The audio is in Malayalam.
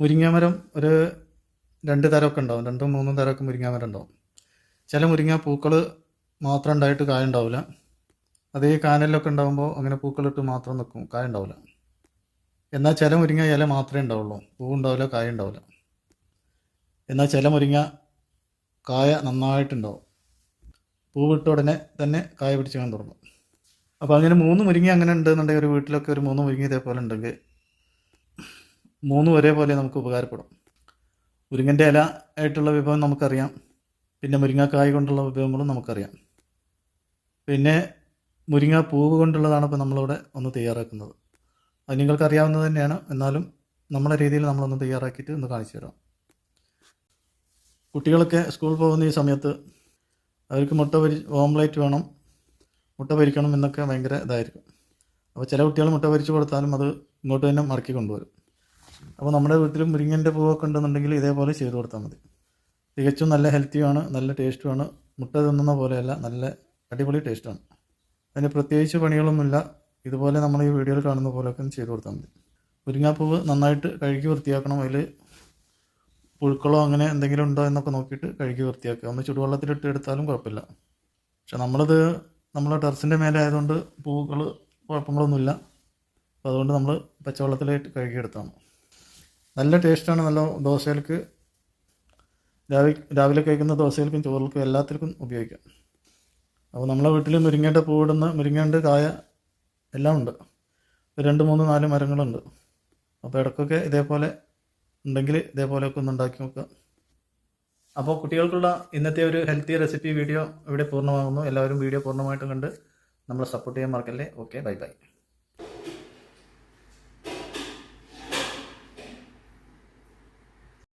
മുരിങ്ങാമരം ഒരു രണ്ട് തരമൊക്കെ ഉണ്ടാവും. രണ്ടും മൂന്നും തരമൊക്കെ മുരിങ്ങാമരം ഉണ്ടാവും. ചില മുരിങ്ങ പൂക്കൾ മാത്രം ഉണ്ടായിട്ട് കായ ഉണ്ടാവില്ല. അതേ കാനലിലൊക്കെ ഉണ്ടാകുമ്പോൾ അങ്ങനെ പൂക്കളിട്ട് മാത്രം നിൽക്കും കായ ഉണ്ടാവില്ല. എന്നാൽ ചില മുരിങ്ങ ഇല മാത്രമേ ഉണ്ടാവുള്ളൂ. പൂ ഉണ്ടാവില്ല കായ ഉണ്ടാവില്ല. എന്നാൽ ചില മുരിങ്ങ കായ നന്നായിട്ടുണ്ടാവും. പൂവിട്ട ഉടനെ തന്നെ കായ പിടിച്ചാൻ തുടങ്ങും. അപ്പോൾ അങ്ങനെ മൂന്ന് മുരിങ്ങ അങ്ങനെ ഉണ്ടെന്നുണ്ടെങ്കിൽ ഒരു വീട്ടിലൊക്കെ ഒരു മൂന്ന് മുരിങ്ങ ഇതേപോലെ ഉണ്ടെങ്കിൽ മൂന്നും ഒരേപോലെ നമുക്ക് ഉപകാരപ്പെടും. മുരിങ്ങന്റെ ഇല ആയിട്ടുള്ള വിഭവം നമുക്കറിയാം. പിന്നെ മുരിങ്ങക്കായ കൊണ്ടുള്ള വിഭവങ്ങളും നമുക്കറിയാം. പിന്നെ മുരിങ്ങ പൂവ് കൊണ്ടുള്ളതാണ് ഇപ്പോൾ നമ്മളിവിടെ ഒന്ന് തയ്യാറാക്കുന്നത്. അത് നിങ്ങൾക്കറിയാവുന്നത് തന്നെയാണ്. എന്നാലും നമ്മളെ രീതിയിൽ നമ്മളൊന്ന് തയ്യാറാക്കിയിട്ട് ഒന്ന് കാണിച്ചു തരാം. കുട്ടികളൊക്കെ സ്കൂളിൽ പോകുന്ന ഈ സമയത്ത് അവർക്ക് മുട്ട പൊരി ഓംലേറ്റ് വേണം മുട്ട പൊരിക്കണം എന്നൊക്കെ ഭയങ്കര ഇതായിരിക്കും. അപ്പോൾ ചില കുട്ടികൾ മുട്ട പൊരിച്ച് കൊടുത്താലും അത് ഇങ്ങോട്ട് തന്നെ മടക്കി കൊണ്ടുവരും. അപ്പോൾ നമ്മുടെ വീട്ടിലും മുരിങ്ങന്റെ പൂവൊക്കെ ഉണ്ടെന്നുണ്ടെങ്കിൽ ഇതേപോലെ ചെയ്ത് കൊടുത്താൽ മതി. തികച്ചും നല്ല ഹെൽത്തിയുമാണ് നല്ല ടേസ്റ്റുമാണ് മുട്ട തിന്നുന്ന പോലെയല്ല നല്ല അടിപൊളി ടേസ്റ്റാണ് അതിന് പ്രത്യേകിച്ച് പണികളൊന്നുമില്ല. ഇതുപോലെ നമ്മൾ ഈ വീഡിയോയിൽ കാണുന്ന പോലെയൊക്കെ ചെയ്ത് കൊടുത്താൽ മതി. മുരിങ്ങാപ്പൂവ് നന്നായിട്ട് കഴുകി വൃത്തിയാക്കണം. അതിൽ പുഴുക്കളോ അങ്ങനെ എന്തെങ്കിലും ഉണ്ടോ എന്നൊക്കെ നോക്കിയിട്ട് കഴുകി വൃത്തിയാക്കുക. ഒന്ന് ചുടുവെള്ളത്തിലിട്ട് എടുത്താലും കുഴപ്പമില്ല. പക്ഷെ നമ്മളിത് നമ്മൾ ടെറസിന്റെ മേലെ ആയതുകൊണ്ട് പൂക്കൾ കുഴപ്പങ്ങളൊന്നുമില്ല. അപ്പോൾ അതുകൊണ്ട് നമ്മൾ പച്ചവെള്ളത്തിലായിട്ട് കഴുകിയെടുത്താണ് നല്ല ടേസ്റ്റാണ് നല്ല ദോശകൾക്ക് രാവിലെ രാവിലെ കഴിക്കുന്ന ദോശകൾക്കും ചോറുകൾക്കും എല്ലാത്തിനും ഉപയോഗിക്കാം. അപ്പോൾ നമ്മളെ വീട്ടിൽ മുരിങ്ങയുടെ പൂവിടുന്ന മുരിങ്ങേണ്ട കായ എല്ലാം ഉണ്ട്. രണ്ട് മൂന്ന് നാല് മരങ്ങളുണ്ട്. അപ്പോൾ ഇടയ്ക്കൊക്കെ ഇതേപോലെ ഉണ്ടെങ്കിൽ ഇതേപോലെയൊക്കെ ഒന്ന് ഉണ്ടാക്കി നോക്കുക. അപ്പോൾ കുട്ടികൾക്കുള്ള ഇന്നത്തെ ഒരു ഹെൽത്തി റെസിപ്പി വീഡിയോ ഇവിടെ പൂർണമാകുന്നു. എല്ലാവരും വീഡിയോ പൂർണമായിട്ടും കണ്ട് നമ്മളെ സപ്പോർട്ട് ചെയ്യാൻ മറക്കല്ലേ. Okay bye bye.